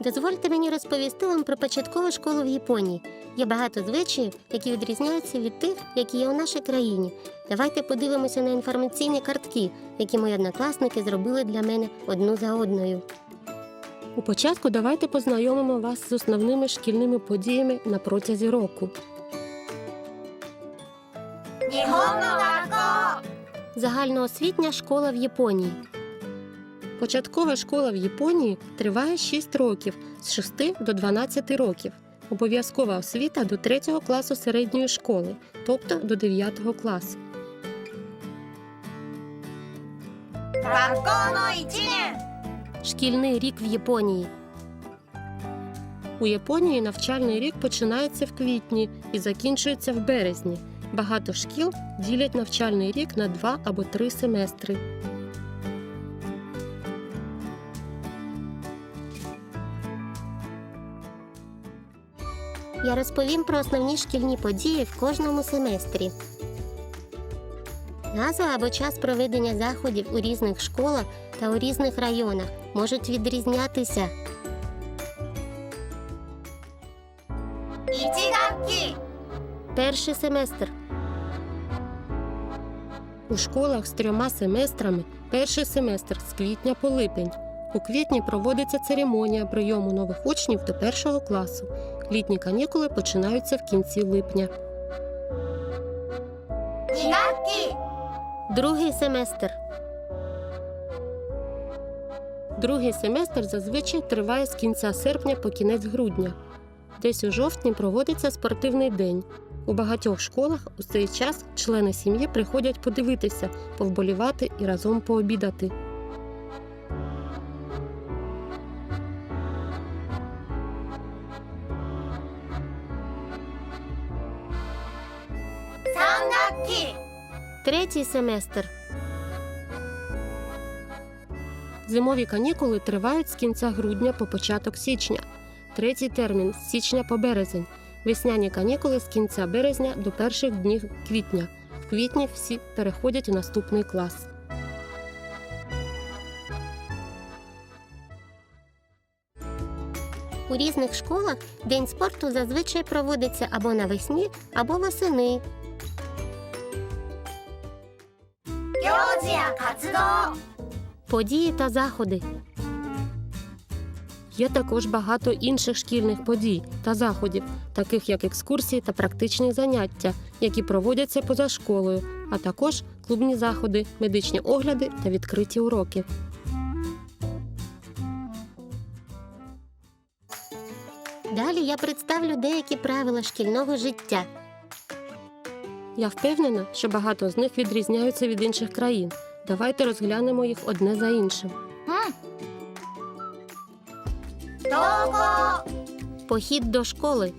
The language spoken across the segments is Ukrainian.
Дозвольте мені розповісти вам про початкову школу в Японії. Є багато звичаїв, які відрізняються від тих, які є у нашій країні. Давайте подивимося на інформаційні картки, які мої однокласники зробили для мене одну за одною. У початку давайте познайомимо вас з основними шкільними подіями на протязі року. Загальноосвітня школа в Японії. Початкова школа в Японії триває 6 років з 6 до 12 років. Обов'язкова освіта до 3 класу середньої школи, тобто до 9 класу. Шкільний рік в Японії. У Японії навчальний рік починається в квітні і закінчується в березні. Багато шкіл ділять навчальний рік на два або три семестри. Я розповім про основні шкільні події в кожному семестрі. Назва або час проведення заходів у різних школах та у різних районах можуть відрізнятися. Ічігавки! Перший семестр. У школах з трьома семестрами перший семестр з квітня по липень. У квітні проводиться церемонія прийому нових учнів до першого класу. Літні канікули починаються в кінці липня. Ділянки! Другий семестр. Другий семестр зазвичай триває з кінця серпня по кінець грудня. Десь у жовтні проводиться спортивний день. У багатьох школах у цей час члени сім'ї приходять подивитися, повболівати і разом пообідати. Третій семестр. Зимові канікули тривають з кінця грудня по початок січня. Третій термін з січня по березень. Весняні канікули з кінця березня до перших днів квітня. В квітні всі переходять у наступний клас. У різних школах день спорту зазвичай проводиться або навесні, або восени. 行事や活動 Події та заходи. Є також багато інших шкільних подій та заходів, таких як екскурсії та практичні заняття, які проводяться поза школою, а також клубні заходи, медичні огляди та відкриті уроки. Далі я представлю деякі правила шкільного життя. Я впевнена, що багато з них відрізняються від інших країн. Давайте розглянемо їх одне за іншим. 統合 Похід до школи.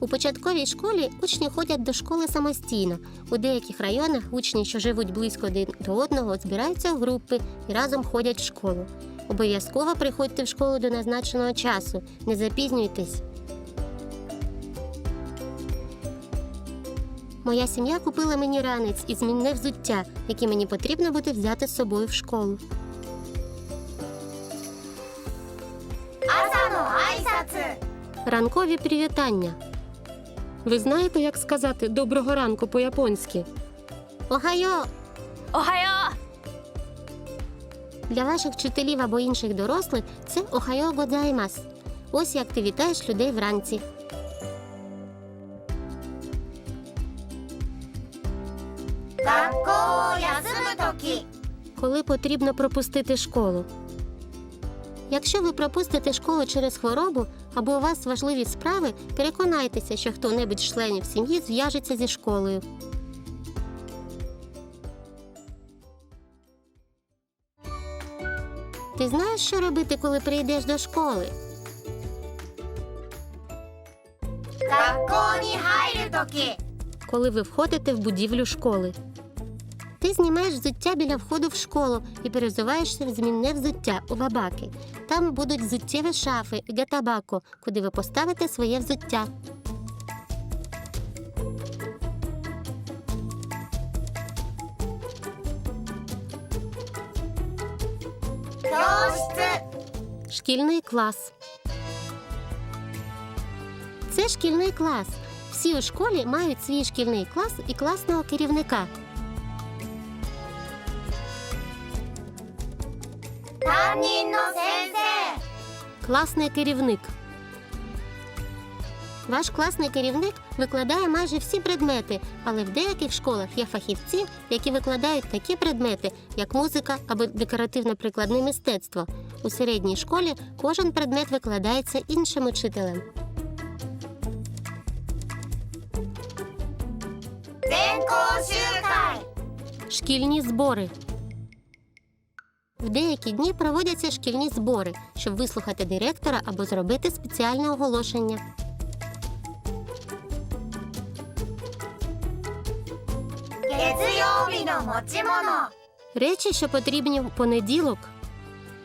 У початковій школі учні ходять до школи самостійно. У деяких районах учні, що живуть близько один до одного, збираються в групи і разом ходять в школу. Обов'язково приходьте в школу до назначеного часу. Не запізнюйтесь. Моя сім'я купила мені ранець і змінне взуття, які мені потрібно буде взяти з собою в школу. Асано! Ранкові привітання. Ви знаєте, як сказати доброго ранку по-японськи? Охайо Огайо! Для ваших вчителів або інших дорослих це Огайо Годзаймас. Ось як ти вітаєш людей вранці. 学校を休むとき Коли потрібно пропустити школу. Якщо ви пропустите школу через хворобу або у вас важливі справи, переконайтеся, що хто-небудь з членів сім'ї зв'яжеться зі школою. Ти знаєш, що робити, коли прийдеш до школи? 学校に入るとき коли ви входите в будівлю школи. Ти знімаєш взуття біля входу в школу і перезуваєшся в змінне взуття у бабаки. Там будуть взуттєві шафи і гатабако, куди ви поставите своє взуття. Шкільний клас. Це шкільний клас. Всі у школі мають свій шкільний клас і класного керівника. Класний керівник. Ваш класний керівник викладає майже всі предмети, але в деяких школах є фахівці, які викладають такі предмети, як музика або декоративно-прикладне мистецтво. У середній школі кожен предмет викладається іншим учителем. Шкільні збори. В деякі дні проводяться шкільні збори, щоб вислухати директора або зробити спеціальне оголошення. Речі, що потрібні в понеділок.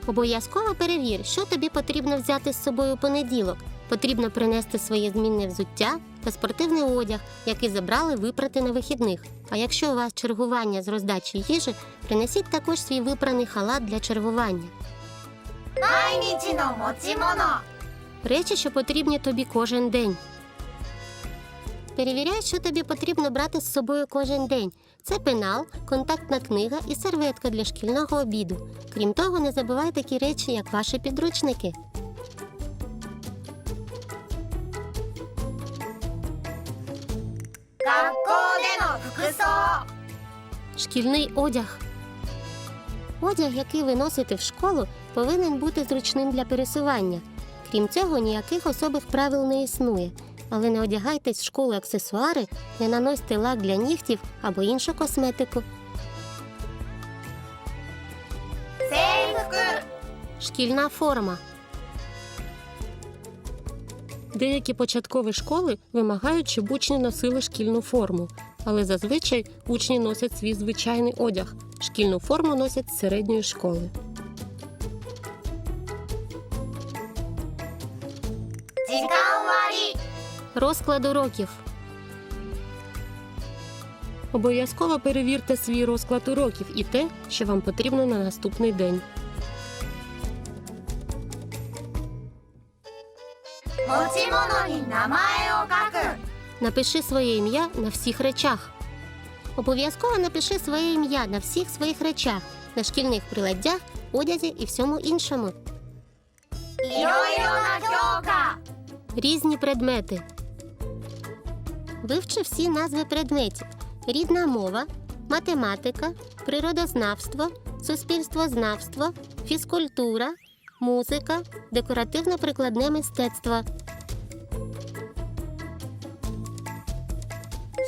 Обов'язково перевір, що тобі потрібно взяти з собою в понеділок. Потрібно принести своє змінне взуття та спортивний одяг, який забрали випрати на вихідних. А якщо у вас чергування з роздачі їжі, Принесіть також свій випраний халат для червування. Речі, що потрібні тобі кожен день. Перевіряй, що тобі потрібно брати з собою кожен день. Це пенал, контактна книга і серветка для шкільного обіду. Крім того, не забувай такі речі, як ваші підручники. Шкільний одяг. Одяг, який ви носите в школу, повинен бути зручним для пересування. Крім цього, ніяких особих правил не існує. Але не одягайтесь в школу аксесуари, не наносьте лак для нігтів або іншу косметику. Шкільна форма. Деякі початкові школи вимагають, щоб учні носили шкільну форму, але зазвичай учні носять свій звичайний одяг. Шкільну форму носять з середньої школи. Розклад уроків. Обов'язково перевірте свій розклад уроків і те, що вам потрібно на наступний день. Напиши своє ім'я на всіх речах. Обов'язково напиши своє ім'я на всіх своїх речах, на шкільних приладдях, одязі і всьому іншому. Різні предмети. Вивчи всі назви предметів: рідна мова, математика, природознавство, суспільствознавство, фізкультура, музика, декоративно-прикладне мистецтво.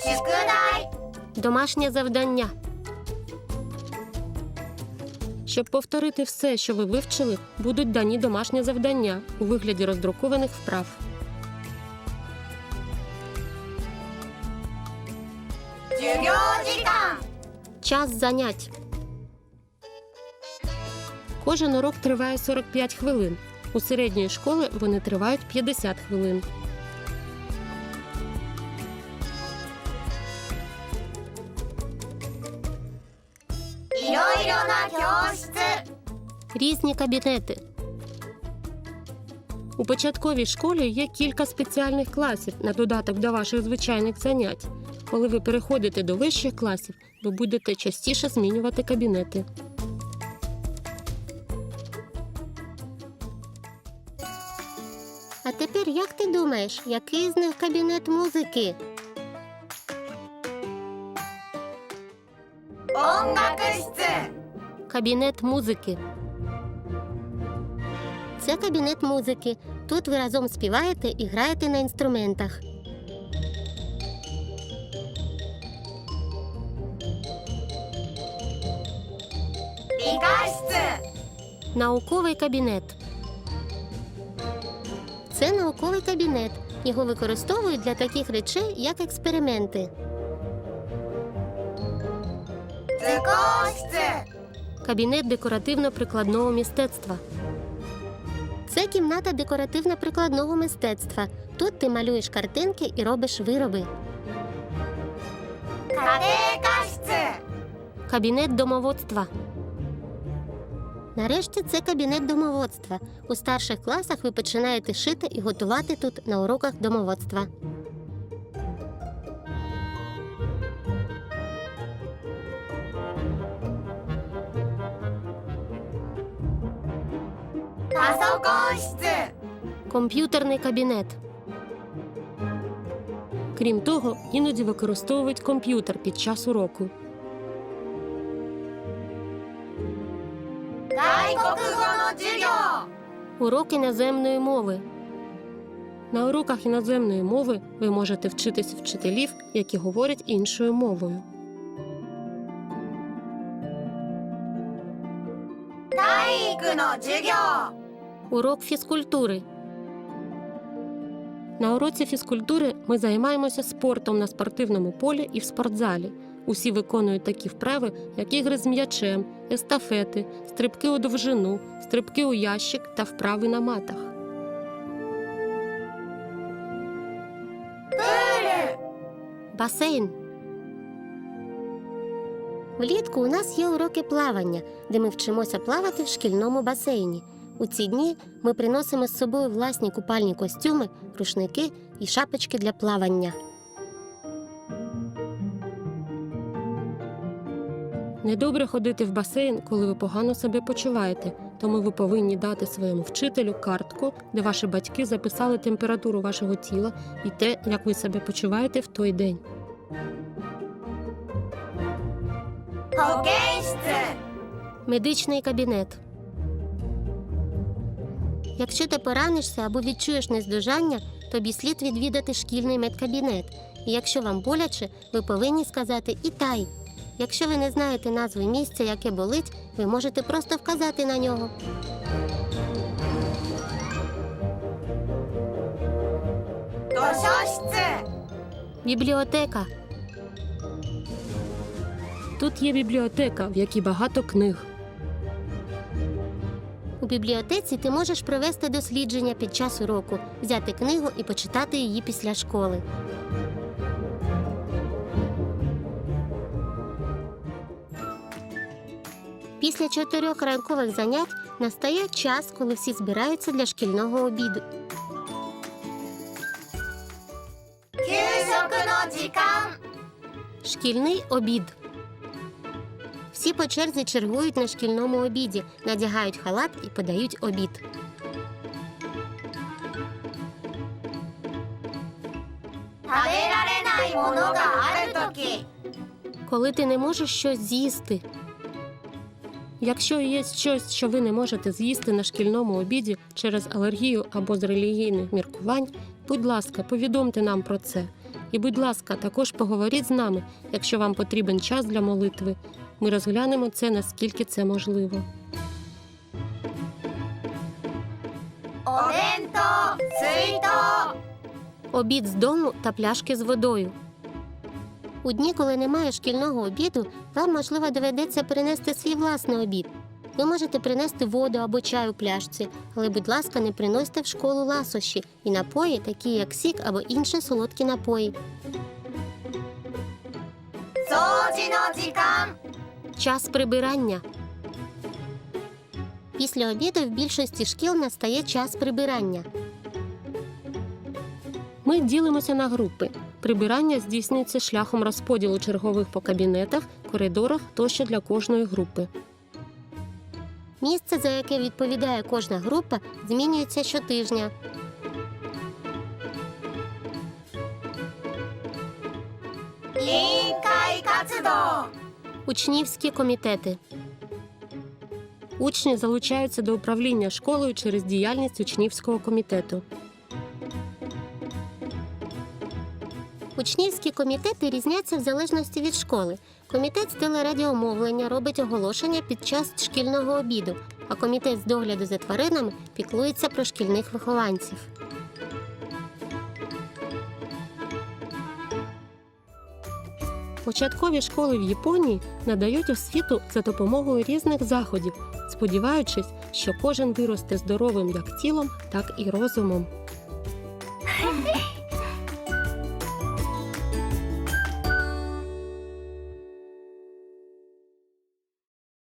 Шукудай! Домашнє завдання. Щоб повторити все, що ви вивчили, будуть дані домашні завдання у вигляді роздрукованих вправ. Час занять. Кожен урок триває 45 хвилин. У середньої школи вони тривають 50 хвилин. різні кабінети. У початковій школі є кілька спеціальних класів на додаток до ваших звичайних занять. Коли ви переходите до вищих класів, ви будете частіше змінювати кабінети. А тепер як ти думаєш, який з них кабінет музики? Кабінет музики. Це кабінет музики. Тут ви разом співаєте і граєте на інструментах. Пікасце! Науковий кабінет. Це науковий кабінет. Його використовують для таких речей, як експерименти. Це косце! Кабінет декоративно-прикладного мистецтва. Це кімната декоративно-прикладного мистецтва. Тут ти малюєш картинки і робиш вироби. Кабінет домоводства. Нарешті це кабінет домоводства. У старших класах ви починаєте шити і готувати тут на уроках домоводства. パソコン室 комп'ютерний кабінет. Крім того, іноді використовують комп'ютер під час уроку. Урок іноземної мови. На уроках іноземної мови ви можете вчитись вчителів, які говорять іншою мовою. Тайкно Урок фізкультури. На уроці фізкультури ми займаємося спортом на спортивному полі і в спортзалі. Усі виконують такі вправи, як ігри з м'ячем, естафети, стрибки у довжину, стрибки у ящик та вправи на матах. Басейн. Влітку у нас є уроки плавання, де ми вчимося плавати в шкільному басейні. У ці дні ми приносимо з собою власні купальні костюми, рушники і шапочки для плавання. Недобре ходити в басейн, коли ви погано себе почуваєте. Тому ви повинні дати своєму вчителю картку, де ваші батьки записали температуру вашого тіла і те, як ви себе почуваєте в той день. Медичний кабінет. Якщо ти поранишся або відчуєш нездужання, тобі слід відвідати шкільний медкабінет. І якщо вам боляче, ви повинні сказати Ітай. Якщо ви не знаєте назви місця, яке болить, ви можете просто вказати на нього. То що ж це? Бібліотека. Тут є бібліотека, в якій багато книг. У бібліотеці ти можеш провести дослідження під час уроку, взяти книгу і почитати її після школи. Після чотирьох ранкових занять настає час, коли всі збираються для шкільного обіду. Шкільний обід. Всі по черзі чергують на шкільному обіді, надягають халат і подають обід. Коли ти не можеш щось з'їсти. Якщо є щось, що ви не можете з'їсти на шкільному обіді через алергію або з релігійних міркувань, будь ласка, повідомте нам про це. І, будь ласка, також поговоріть з нами, якщо вам потрібен час для молитви, Ми розглянемо це наскільки це можливо. お弁当水筒 обід з дому та пляшки з водою. У дні, коли немає шкільного обіду, вам, можливо, доведеться принести свій власний обід. Ви можете принести воду або чай у пляшці, але, будь ласка, не приносьте в школу ласощі і напої, такі як сік або інші солодкі напої. 掃除の時間 Час прибирання. Після обіду в більшості шкіл настає час прибирання. Ми ділимося на групи. Прибирання здійснюється шляхом розподілу чергових по кабінетах, коридорах тощо для кожної групи. Місце, за яке відповідає кожна група, змінюється щотижня. Лікай кацедо! Учнівські комітети. Учні залучаються до управління школою через діяльність учнівського комітету. Учнівські комітети різняться в залежності від школи. Комітет з телерадіомовлення робить оголошення під час шкільного обіду, а комітет з догляду за тваринами піклується про шкільних вихованців. Початкові школи в Японії надають освіту за допомогою різних заходів, сподіваючись, що кожен виросте здоровим як тілом, так і розумом.